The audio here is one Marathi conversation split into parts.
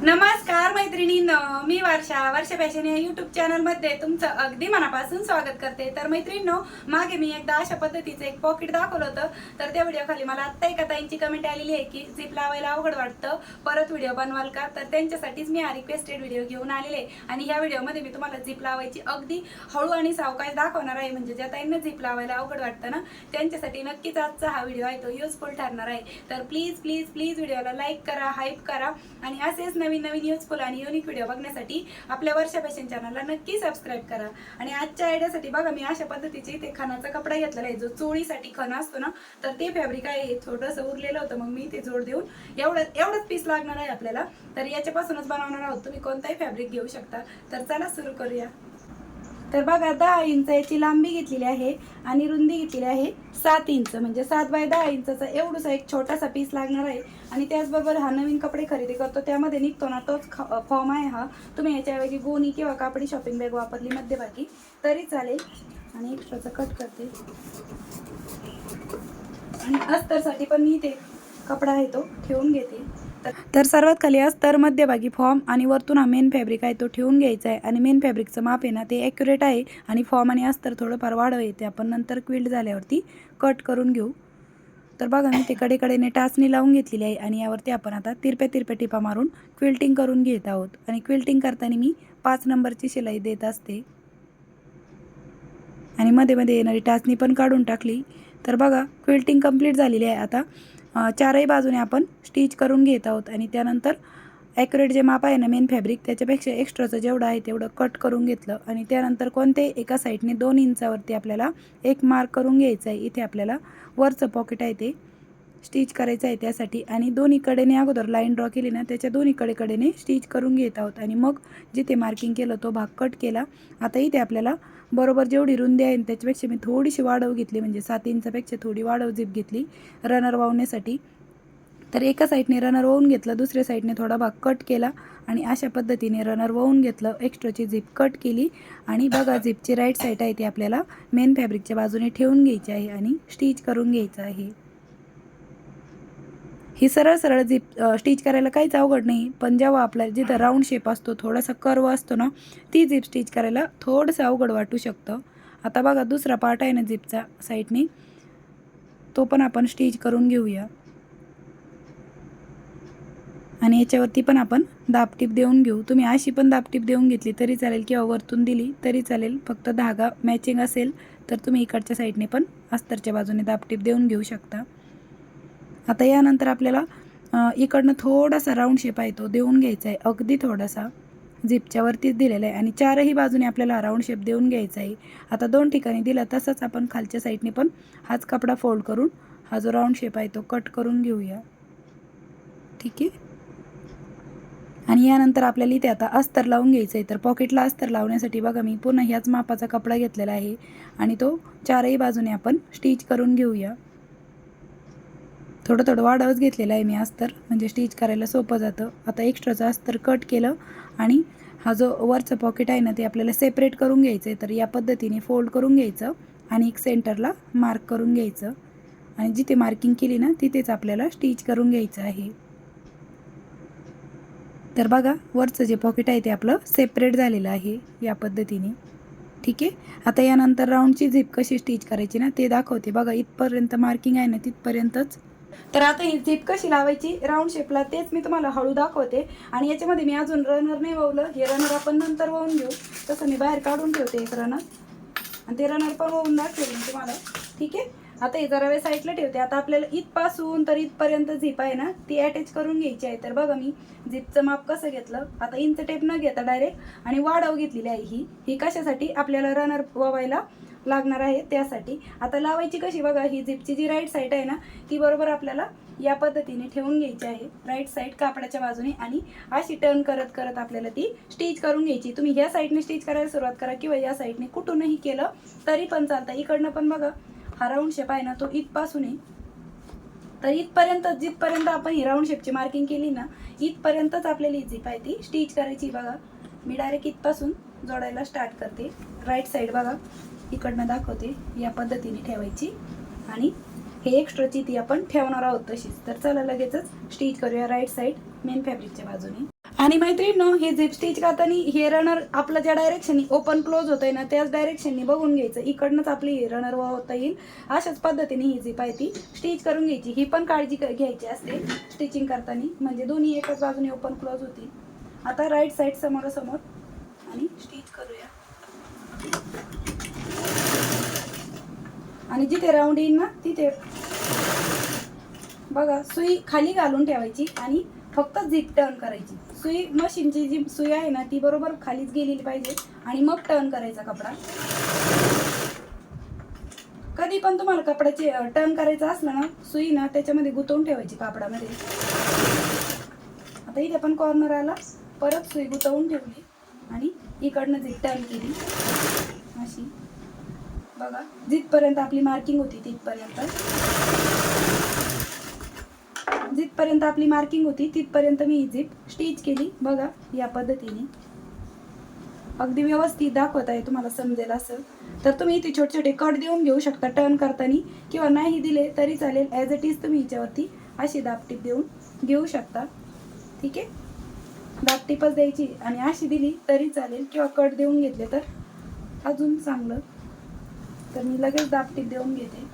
नमस्कार मैत्रिणींनो मी वर्षा वर्षा फॅशन या युट्यूब चॅनलमध्ये तुमचं अगदी मनापासून स्वागत करते. तर मैत्रिणींनो मागे मी एकदा अशा पद्धतीचं एक पॉकेट दाखवलं होतं. तर त्या व्हिडिओ खाली मला आत्ता एका ताईंची कमेंट आलेली आहे की झिप लावायला अवघड वाटतं. परत व्हिडिओ बनवाल का? तर त्यांच्यासाठीच मी हा रिक्वेस्टेड व्हिडिओ घेऊन आलेले आहे. आणि ह्या व्हिडिओमध्ये मी तुम्हाला झिप लावायची अगदी हळू आणि सावकाश दाखवणार आहे. म्हणजे ज्या ताईंना झिप लावायला अवघड वाटतं ना त्यांच्यासाठी नक्कीच आजचा हा व्हिडिओ आहे तो युजफुल ठरणार आहे. तर प्लीज प्लीज प्लीज व्हिडिओला लाईक करा हाईप करा. आणि असेच नवीन नवीन युजफुल आणि आधुनिक व्हिडिओ बघण्यासाठी आपल्या वर्षा फॅशन चॅनलला नक्की सबस्क्राईब करा. आणि आजच्या आयडियासाठी बघा मी अशा पद्धतीचे ते खणाचा कपडा घेतलेला आहे. जो चोळीसाठी खण असतो ना तर ते फॅब्रिक आहे. छोटंसं उरलेलं होतं मग मी ते जोड देऊन एवढं एवढंच पीस लागणार आहे आपल्याला. तर याच्यापासूनच बनवणार आहोत. तुम्ही कोणताही फॅब्रिक घेऊ शकता. तर चला सुरू करूया. तर बघा दहा इंच याची लांबी घेतलेली आहे आणि रुंदी घेतलेली आहे सात इंच. म्हणजे सात बाय दहा इंचाचा एवढासा एक छोटासा पीस लागणार आहे. आणि त्याचबरोबर हा नवीन कपडे खरेदी करतो. त्यामध्ये निघतो ना तोच फॉर्म आहे हा. तुम्ही याच्याऐवजी गोणी किंवा कापडी शॉपिंग बॅग वापरली मध्यभागी. तरी चालेल. आणि एक्स्ट्राचं कट करते. आणि अस्तरसाठी पण मी ते कपडा आहे तो ठेवून घेते. तर सर्वात खाली अस्तर मध्यभागी फॉर्म आणि वरतून हा मेन फॅब्रिक आहे तो ठेवून घ्यायचा आहे. आणि मेन फॅब्रिकचं माप आहे ना ते ॲक्युरेट आहे. आणि फॉर्म आणि अस्तर थोडंफार वाढव येते. आपण नंतर क्विल्ड झाल्यावरती कट करून घेऊ. तर बघा मी ते कडेकडेने टाचणी लावून घेतलेली आहे. आणि यावरती आपण आता तिरप्या तिरप्या टिपा मारून क्विल्टिंग करून घेत आहोत. आणि क्विल्टिंग करताना मी पाच नंबरची शिलाई देत असते. आणि मध्ये मध्ये येणारी टाचणी पण काढून टाकली. तर बघा क्विल्टिंग कंप्लीट झालेली आहे आता. चारही बाजूने आपण स्टिच करून घेत आहोत. आणि त्यानंतर ॲक्युरेट जे माप आहे ना मेन फॅब्रिक त्याच्यापेक्षा एक्स्ट्राचं जेवढं आहे तेवढं कट करून घेतलं. आणि त्यानंतर कोणते एका साईडने दोन इंचावरती आपल्याला एक मार्क करून घ्यायचं आहे. इथे आपल्याला वरचं पॉकेट आहे ते स्टिच करायचं आहे त्यासाठी. आणि दोन्ही कडेने अगोदर लाईन ड्रॉ केली ना त्याच्या दोन्ही कडे कडेने स्टिच करून घेत आहोत. आणि मग जिथे मार्किंग केलं तो भाग कट केला. आता इथे आपल्याला बरोबर जेवढी रुंदी आहे त्याच्यापेक्षा मी थोडीशी वाढव घेतली म्हणजे सात इंचापेक्षा थोडी वाढव झीप घेतली रनर वावण्यासाठी तर एका साईडने रनर वाहून घेतलं दुसऱ्या साईडने थोडा भाग कट केला आणि अशा पद्धतीने रनर वाहून घेतलं एक्स्ट्राची झिप कट केली. आणि बघा झिपची राईट साईड आहे ती आपल्याला मेन फॅब्रिकच्या बाजूने ठेवून घ्यायची आहे आणि स्टिच करून घ्यायचं आहे. ही सरळ सरळ झीप स्टिच करायला काहीच अवघड नाही. पण जेव्हा आपला जिथं राऊंड शेप असतो थोडासा कर्व असतो ना ती झिप स्टिच करायला थोडंसं अवघड वाटू शकतं. आता बघा दुसरा पार्ट आहे ना झिपचा साईडने तो पण आपण स्टिच करून घेऊया. आणि याच्यावरती पण आपण दाबटीप देऊन घेऊ. तुम्ही अशी पण दाबटीप देऊन घेतली तरी चालेल किंवा वरतून दिली तरी चालेल. फक्त धागा मॅचिंग असेल तर तुम्ही इकडच्या साईडने पण अस्तरच्या बाजूने दाबटीप देऊन घेऊ शकता. आता यानंतर आपल्याला इकडनं थोडासा राऊंड शेप आहे तो देऊन घ्यायचा आहे. अगदी थोडासा झिपच्या वरतीच दिलेला आहे. आणि चारही बाजूने आपल्याला राऊंड शेप देऊन घ्यायचा आहे. आता दोन ठिकाणी दिला तसंच आपण खालच्या साईडने पण हाच कपडा फोल्ड करून हा जो राऊंड शेप आहे तो कट करून घेऊया. ठीक आहे? आणि यानंतर आपल्याला इथे आता अस्तर लावून घ्यायचं आहे. तर पॉकेटला अस्तर लावण्यासाठी बघा मी पुन्हा ह्याच मापाचा कपडा घेतलेला आहे. आणि तो चारही बाजूने आपण स्टिच करून घेऊया. थोडं थोडं वाढवच घेतलेलं आहे मी अस्तर. म्हणजे स्टिच करायला सोपं जातं. आता एक्स्ट्राचं अस्तर कट केलं आणि हा जो वरचं पॉकेट आहे ना ते आपल्याला सेपरेट करून घ्यायचं आहे तर या पद्धतीने फोल्ड करून घ्यायचं आणि एक सेंटरला मार्क करून घ्यायचं. आणि जिथे मार्किंग केली ना तिथेच आपल्याला स्टिच करून घ्यायचं आहे. तर बघा वरचं जे पॉकेट आहे ते आपलं सेपरेट झालेलं आहे या पद्धतीने. ठीक आहे? आता यानंतर राऊंडची झिप कशी स्टिच करायची ना ते दाखवते. बघा इथपर्यंत मार्किंग आहे ना तिथपर्यंतच तर आता ही झिप कशी लावायची? राऊंड शेपला तेच मी तुम्हाला हळू दाखवते. आणि याच्यामध्ये मी अजून रनर नाही वावलं हे रनर आपण नंतर वाहून घेऊ. तसं मी बाहेर काढून ठेवते एक रनर आणि ते रनर पण वाहून दाखवेल मी तुम्हाला. ठीक आहे? आता हे जरा वेळ साईडला ठेवते. आता आपल्याला इथपासून तर इथपर्यंत झीप आहे ना ती अटॅच करून घ्यायची आहे. तर बघा मी झिपचं माप कसं घेतलं. आता इंच टेप न घेता डायरेक्ट आणि वाढव घेतलेली आहे ही. ही कशासाठी? आपल्याला रनर वावायला लागणार आहे त्यासाठी. आता लावायची कशी बघा ही झिपची जी राईट साईड आहे ना ती बरोबर आपल्याला या पद्धतीने ठेवून घ्यायची आहे. राईट साईड कापडाच्या बाजूने आणि अशी टर्न करत करत आपल्याला ती स्टिच करून घ्यायची. तुम्ही या साईडने स्टिच करायला सुरुवात करा किंवा या साईडने कुठूनही केलं तरी पण चालतं. इकडनं पण बघा हा राऊंड शेप आहे ना तो इथपासूनही. तर इथपर्यंत जिथपर्यंत आपण ही राऊंड शेपची मार्किंग केली ना इथपर्यंतच आपल्याला ही झिप आहे ती स्टिच करायची बघा. मी डायरेक्ट इथपासून जोडायला स्टार्ट करते. राईट साईड बघा. इकडनं दाखवते या पद्धतीने ठेवायची. आणि हे एक्स्ट्राची ती आपण ठेवणार आहोत तशीच. तर चला लगेचच स्टिच करूया राईट साईड मेन फॅब्रिकच्या बाजूने. आणि मैत्रिणीनो हे झिप स्टिच करताना हे रनर आपलं ज्या डायरेक्शननी ओपन क्लोज होतंय ना त्याच डायरेक्शननी बघून घ्यायचं. इकडनंच आपली हे रनर होता येईल. अशाच पद्धतीने ही झिप आहे ती स्टिच करून घ्यायची. ही पण काळजी क- घ्यायची असते स्टिचिंग करताना. म्हणजे दोन्ही एकाच बाजूने ओपन क्लोज होतील. आता राईट साईड समोरासमोर आणि स्टिच करूया. आणि जिथे राऊंड येईल ना तिथे बघा सुई खाली घालून ठेवायची आणि फक्त झिप टर्न करायची. सुई मशीनची जी सुई आहे ना ती बरोबर खालीच गेलेली पाहिजे आणि मग टर्न करायचा कपडा. कधी पण तुम्हाला कपड्याचे टर्न करायचं असलं ना सुई ना त्याच्यामध्ये गुंतवून ठेवायची कापडामध्ये. आता इथे पण कॉर्नर आला. परत सुई गुतवून ठेवली आणि इकडनं झिप टर्न केली. अशी. बघा. जिथपर्यंत आपली मार्किंग होती तिथपर्यंत. जिथपर्यंत आपली मार्किंग होती तिथपर्यंत मी ही झिप स्टिच केली. बघा या पद्धतीने. अगदी व्यवस्थित दाखवत आहे तुम्हाला समजेल असं. तर तुम्ही इथे छोटे छोटे कट देऊन घेऊ शकता टर्न करताना. किंवा नाही दिले तरी चालेल. ॲज इट इज तुम्ही हिच्यावरती अशी दापटीप देऊन घेऊ शकता. ठीक आहे? दापटीपच द्यायची आणि अशी दिली तरी चालेल. किंवा कट देऊन घेतले तर अजून चांगलं. तर मी लगेच दापटीत देऊन घेते.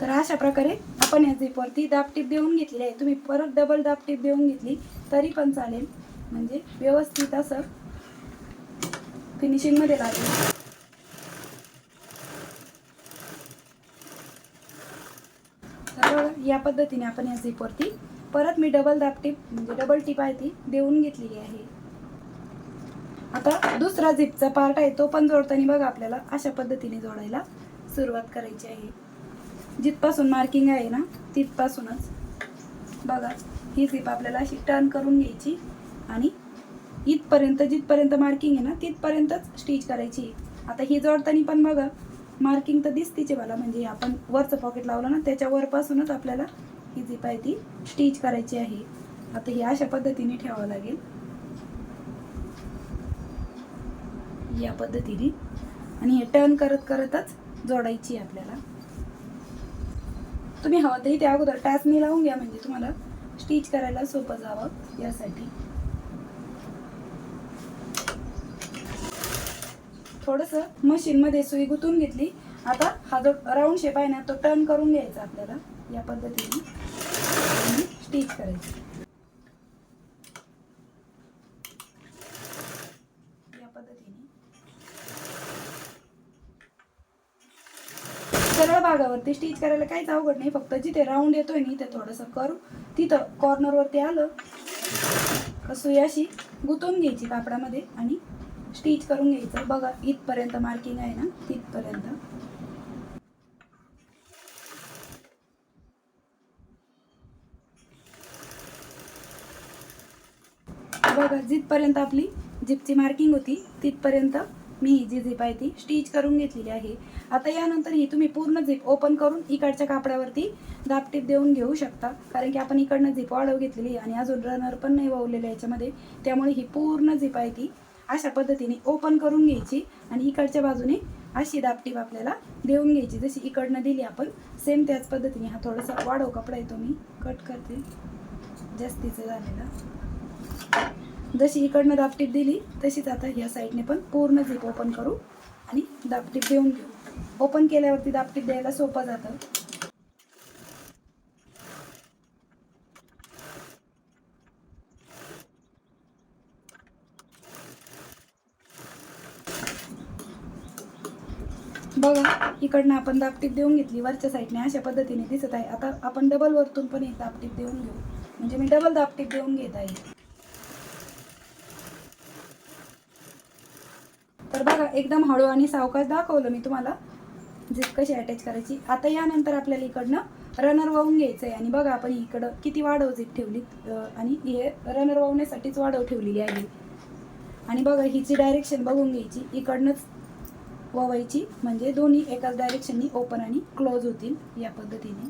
तर अशा प्रकारे आपण या झिपवरती दापटीप देऊन घेतलेली आहे. तुम्ही परत डबल दापटीप देऊन घेतली तरी पण चालेल. म्हणजे व्यवस्थित असं फिनिशिंगमध्ये लागेल तर बघा, या पद्धतीने आपण या झिपवरती परत मी डबल दापटीप म्हणजे डबल टीप आहे ती देऊन घेतलेली आहे. आता दुसरा झिपचा पार्ट आहे तो पण जोडताना बघा आपल्याला अशा पद्धतीने जोडायला सुरुवात करायची आहे. जिथपासून मार्किंग आहे ना तिथपासूनच बघा ही झिप आपल्याला अशी टर्न करून घ्यायची आणि इथपर्यंत जिथपर्यंत मार्किंग आहे ना तिथपर्यंतच स्टिच करायची. आता ही जोडताना पण बघा मार्किंग तर दिसतीचे मला. म्हणजे आपण वरचं पॉकेट लावलं ना त्याच्यावरपासूनच आपल्याला ही जी पाय ती स्टिच करायची आहे. आता ही अशा पद्धतीने ठेवावं लागेल. या पद्धतीने. आणि हे टर्न करत करतच जोडायची आहे आपल्याला. तुम्ही हवं तरी त्या अगोदर टाचणी लावून घ्या. म्हणजे तुम्हाला स्टिच करायला सोपं जावं यासाठी. थोडंसं मशीनमध्ये सुई गुतून घेतली. आता हा जो राऊंड शेप आहे ना तो टर्न करून घ्यायचा आपल्याला या पद्धतीने. आणि स्टिच करायची. या पद्धतीने. सरळ भागावरती स्टिच करायला काहीच अवघड नाही. फक्त जिथे राऊंड येतोय ना ते थोडंसं करू. तिथं कॉर्नरवरती आलं. सुई अशी गुतून घ्यायची कापडामध्ये आणि स्टिच करून घ्यायचं. बघा इथपर्यंत मार्किंग आहे ना? तिथपर्यंत. बघा जिथपर्यंत आपली जिपची मार्किंग होती तिथपर्यंत मी ही जी झिप आहे ती स्टिच करून घेतलेली आहे. आता यानंतर ही तुम्ही पूर्ण झिप ओपन करून इकडच्या कापडावरती दापटीप देऊन घेऊ शकता. कारण की आपण इकडनं झिप वाढव घेतलेली आहे आणि अजून रनर पण नाही वावलेलं याच्यामध्ये. त्यामुळे ही पूर्ण झिप आहे ती अशा पद्धतीने ओपन करून घ्यायची आणि इकडच्या बाजूने अशी दापटीप आपल्याला देऊन घ्यायची. जशी इकडनं दिली आपण सेम त्याच पद्धतीने हा थोडासा वाढव कपडा येतो मी. कट करते. जास्तीचं झालेला. जशी इकडनं दापटीप दिली तशीच आता ह्या साईडने पण पूर्ण झिप ओपन करू आणि दापटीप देऊन घेऊ. ओपन केल्यावरती दापटीप द्यायला सोपं जातं. बघा इकडनं आपण दापटीप देऊन घेतली. वरच्या साईडने अशा पद्धतीने दिसत आहे. आता आपण डबल वरतून पण एक दापटीप देऊन घेऊ. म्हणजे मी डबल दापटीप देऊन घेत आहे. तर बघा एकदम हळू आणि सावकाश दाखवलं मी तुम्हाला. झिप कशी अटॅच करायची. आता यानंतर आपल्याला इकडनं रनर वाहून घ्यायचं आहे. आणि बघा आपण इकडं किती वाढव झिप ठेवली आणि हे रनर वाहण्यासाठीच वाढव ठेवलेली आहे. आणि बघा हिची डायरेक्शन बघून घ्यायची. इकडनंच ववायची म्हणजे दोन्ही एकाच डायरेक्शननी ओपन आणि क्लोज होतील या पद्धतीने.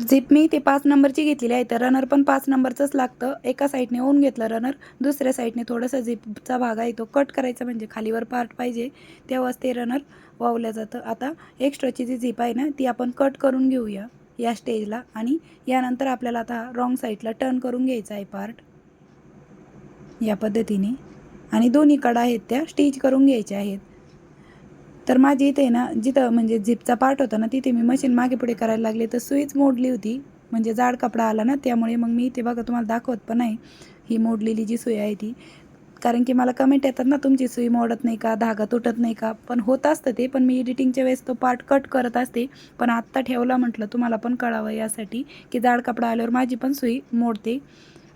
झिप मी ते पाच नंबरची घेतलेली आहे. तर रनर पण पाच नंबरचंच लागतं. एका साईडने ओन घेतलं रनर दुसऱ्या साईडने थोडंसं झिपचा भाग आहे तो कट करायचा म्हणजे खालीवर पार्ट पाहिजे. तेव्हाच ते रनर वावलं जातं. आता एक्स्ट्राची जी झिप आहे ना ती आपण कट करून घेऊया या स्टेजला आणि यानंतर आपल्याला आता रॉंग साईडला टर्न करून घ्यायचा आहे पार्ट या पद्धतीने. आणि दोन्ही कडा आहेत त्या स्टिच करून घ्यायच्या आहेत. तर माझी इथे ना जिथं म्हणजे झिपचा पार्ट होता ना तिथे मी मशीन मागे पुढे करायला लागले. तर सुईच मोडली होती. म्हणजे जाड कपडा आला ना त्यामुळे मग मी इथे बघा तुम्हाला दाखवत पण नाही ही मोडलेली जी सुई आहे ती. कारण की मला कमेंट येतात ना तुमची सुई मोडत नाही का धागा तुटत नाही का? पण होत असतं ते पण मी एडिटिंगच्या वेळेस तो पार्ट कट करत असते. पण आत्ता ठेवला म्हटलं तुम्हाला पण कळावं यासाठी की जाड कपडा आल्यावर माझी पण सुई मोडते.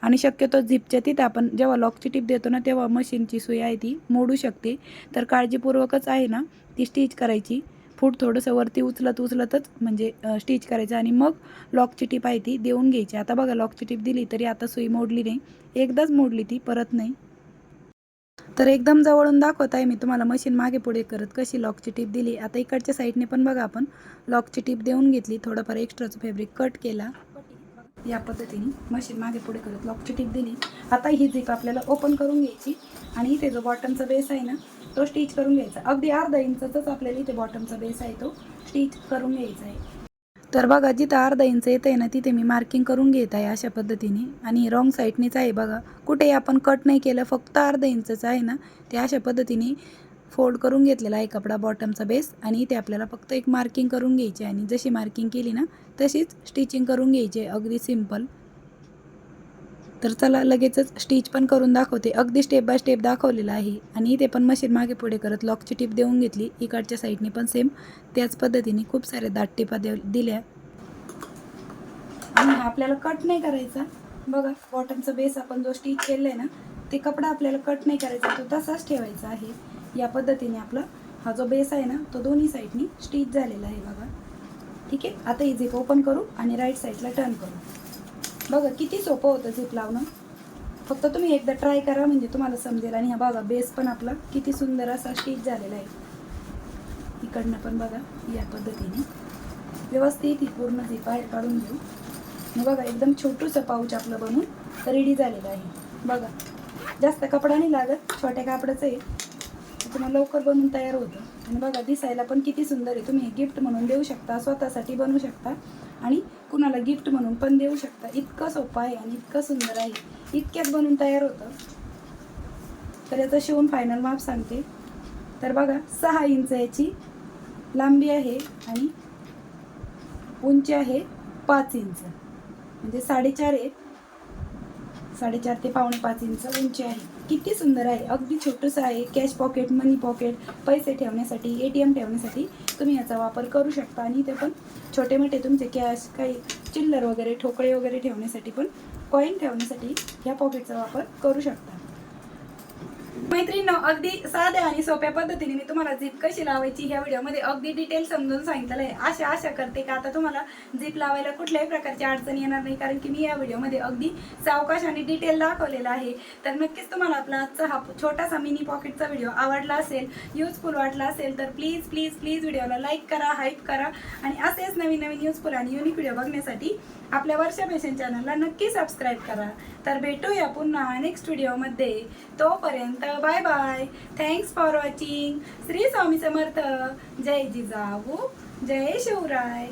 आणि शक्यतो झिपच्या तिथं आपण जेव्हा लॉकची टिप देतो ना तेव्हा मशीनची सुई आहे ती मोडू शकते. तर काळजीपूर्वकच आहे ना ती स्टिच करायची. फूट थोडंसं वरती उचलत उचलतच म्हणजे स्टिच करायचं आणि मग लॉकची टीप आहे ती देऊन घ्यायची. आता बघा लॉकची टीप दिली तरी आता सुई मोडली नाही. एकदाच मोडली ती परत नाही. तर एकदम जवळून दाखवत आहे मी तुम्हाला मशीन मागे पुढे करत कशी लॉकची टीप दिली. आता इकडच्या साईडने पण बघा आपण लॉकची टीप देऊन घेतली. थोडंफार एक्स्ट्राचं फॅब्रिक कट केला. या पद्धतीने मशीन मागे पुढे करत लॉकची टीप दिली. आता ही झीप आपल्याला ओपन करून घ्यायची आणि इथे जो बॉटमचा बेस आहे ना तो स्टिच करून घ्यायचा. अगदी अर्धा इंचचाच आपल्याला इथे बॉटमचा बेस आहे तो स्टिच करून घ्यायचा आहे. तर बघा जिथं अर्धा इंच येत आहे ना तिथे मी मार्किंग करून घेत आहे अशा पद्धतीने. आणि रॉंग साईडनेच आहे बघा. कुठेही आपण कट नाही केलं फक्त अर्धा इंचचं आहे ना ते अशा पद्धतीने फोल्ड करून घेतलेला आहे कपडा बॉटमचा बेस आणि इथे आपल्याला फक्त एक मार्किंग करून घ्यायची आणि जशी मार्किंग केली ना तशीच स्टिचिंग करून घ्यायची अगदी सिंपल तर चला लगेचच स्टिच पण करून दाखवते. अगदी स्टेप बाय स्टेप दाखवलेलं आहे. आणि इथे पण मशीन मागे पुढे करत लॉकची टीप देऊन घेतली. इकडच्या साईडने पण सेम त्याच पद्धतीने खूप साऱ्या दाट टिपा दे दिल्या. आणि आपल्याला कट नाही करायचा. बघा बॉटमचा बेस आपण जो स्टिच केलेला आहे ना ते कपडा आपल्याला कट नाही करायचा. तो तसाच ठेवायचा आहे. या पद्धतीने आपला हा जो बेस आहे ना तो दोन्ही साईडनी स्टिच झालेला आहे बघा. ठीक आहे? आता ही झिप ओपन करू आणि राईट साईडला टर्न करू. बघा किती सोपं होतं झिप लावणं. फक्त तुम्ही एकदा ट्राय करा म्हणजे तुम्हाला समजेल. आणि हा बघा बेस पण आपला किती सुंदर असा स्टिच झालेला आहे. इकडनं पण बघा या पद्धतीने. व्यवस्थित ही पूर्ण झिप बाहेर काढून घेऊ. मग बघा एकदम छोटूसं पाऊच आपलं बनून रेडी झालेलं आहे. बघा जास्त कपडा नाही लागत छोट्या कापडाचं आहे. तुम्हाला लवकर बनवून तयार होतं. आणि बघा दिसायला पण किती सुंदर आहे. तुम्ही गिफ्ट म्हणून देऊ शकता स्वतःसाठी बनवू शकता. आणि कुणाला गिफ्ट म्हणून पण देऊ शकता. इतकं सोपं आहे आणि इतकं सुंदर आहे. इतक्यात बनून तयार होतं. तर याचं शिवून फायनल माप सांगते. तर बघा सहा इंच याची लांबी आहे आणि उंची आहे पाच इंच. म्हणजे साडेचार आहे साडेचार ते पावणे पाच इंच उंची आहे. किती सुंदर आहे. अगदी छोटंसं आहे. कॅश पॉकेट मनी पॉकेट पैसे ठेवण्यासाठी ए टी एम ठेवण्यासाठी तुम्ही याचा वापर करू शकता. आणि ते पण छोटे मोठे तुमचे कॅश काही चिल्लर वगैरे ठोकळे वगैरे ठेवण्यासाठी पण कॉईन ठेवण्यासाठी ह्या पॉकेटचा वापर करू शकता. मैत्रिणींनो अगदी साध्या आणि सोप्या पद्धतीने मी तुम्हाला झीप कशी लावायची ह्या व्हिडिओमध्ये अगदी डिटेल समजून सांगितलेलं आहे. आशा आशा करते का आता तुम्हाला झीप लावायला कुठल्याही प्रकारची अडचण येणार नाही कारण की मी या व्हिडिओमध्ये अगदी सावकाश आणि डिटेल दाखवलेला आहे. तर नक्कीच तुम्हाला आपला आजचा हा छोटासा मिनी पॉकेटचा व्हिडिओ आवडला असेल युजफुल वाटला असेल तर प्लीज प्लीज प्लीज व्हिडिओला लाईक करा हाईप करा. आणि असेच नवीन नवीन युजफुल आणि युनिक व्हिडिओ बघण्यासाठी आपल्या वर्षा फॅशन चॅनलला नक्की सबस्क्राईब करा. तर भेटूया पुन्हा नेक्स्ट व्हिडिओमध्ये तोपर्यंत bye bye thanks for watching Shri Swami Samarth. जय जिजाऊ. जय शिवराय.